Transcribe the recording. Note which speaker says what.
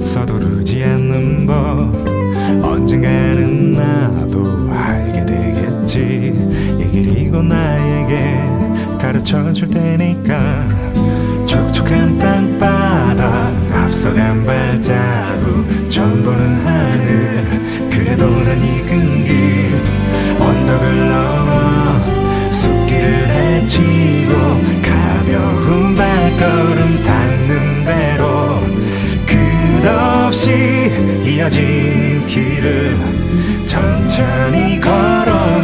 Speaker 1: 서두르지 않는 법. 언젠가는 나도 알게 되겠지. 이 길이고 나에게 가르쳐 줄 테니까. 촉촉한 땅바닥 앞서간 발자국 보는 하늘 그래도 난 익은 길 언덕을 없이 이어진 길을 천천히 걸어